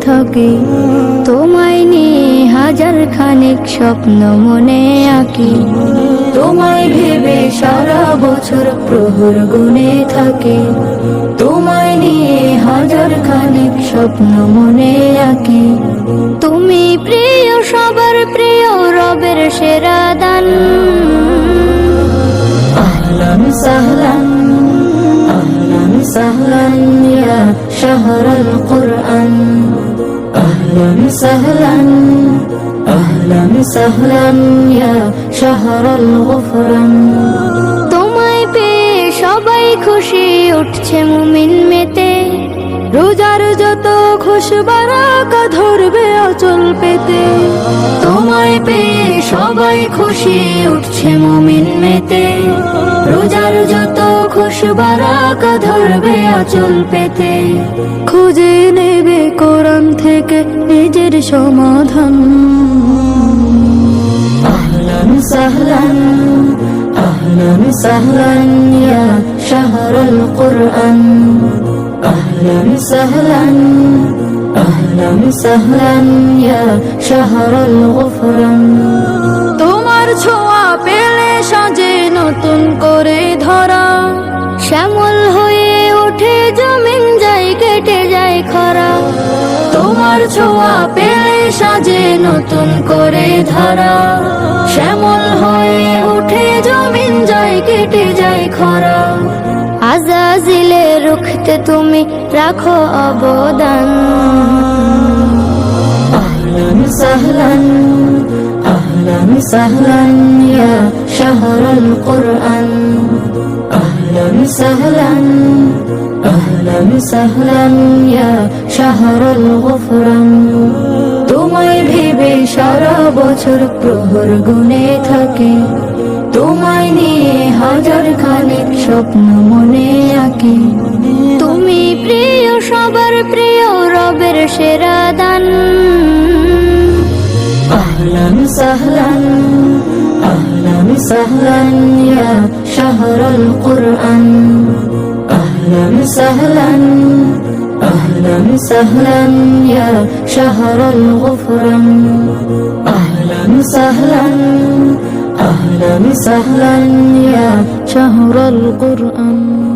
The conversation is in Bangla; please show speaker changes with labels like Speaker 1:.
Speaker 1: থাকি। তোমায় নিয়ে হাজার খানিক স্বপ্ন মনে আঁকি। তোমায় ভেবে সারা বছর প্রহর গুনে থাকে। তোমায় নিয়ে হাজার খানিক স্বপ্ন মনে আঁকি। তুমি প্রিয়, সবার প্রিয়, রবের সেরা দান। সাহলান সাহলান শাহরাল কুরআন আহলান সাহলান আহলান সাহলান ইয়া শাহরাল গুফরান তোমায় পেয়ে সবাই খুশি উঠছে মুমিন মেতে। রোজার যত খুশবারাকা ধরবে অচল পেতে। তোমায় পেয়ে সবাই খুশি উঠছে মুমিন মেতে। বারাকা ধরবে আচল পেতে। খুঁজে নেবে কোরআন থেকে নিজের সমাধান। আহলান সাহলান আহলান সাহলান ইয়া শাহরুল কোরআন। আহলান সাহলান আহলান সাহলান ইয়া শাহরুল গফরান জমিন যাই কেটে যাই খরা। তোমার ছোঁয়া পেলে সাজে নতুন করে ধরা। শ্যামল হয়ে উঠে জমিন যাই কেটে যাই খরা। আজাজিলে রুখতে তুমি রাখো অবদান। আহলান সাহলান আহলান সাহলান ইয়া কোরআন। سهلا أهلا سهلا يا شهر الغفران তোমায় ভেবে সারা বছর প্রহর গুনে থাকে তোমায় নিয়ে হাজার খানেক স্বপ্ন মনে আঁকি তুমি প্রিয় সবার প্রিয় রবের সেরা দান أهلا سهلا أهلا سهلا يا شهر القرآن أهلا سهلا أهلا سهلا يا شهر الغفران أهلا سهلا أهلا سهلا يا شهر القرآن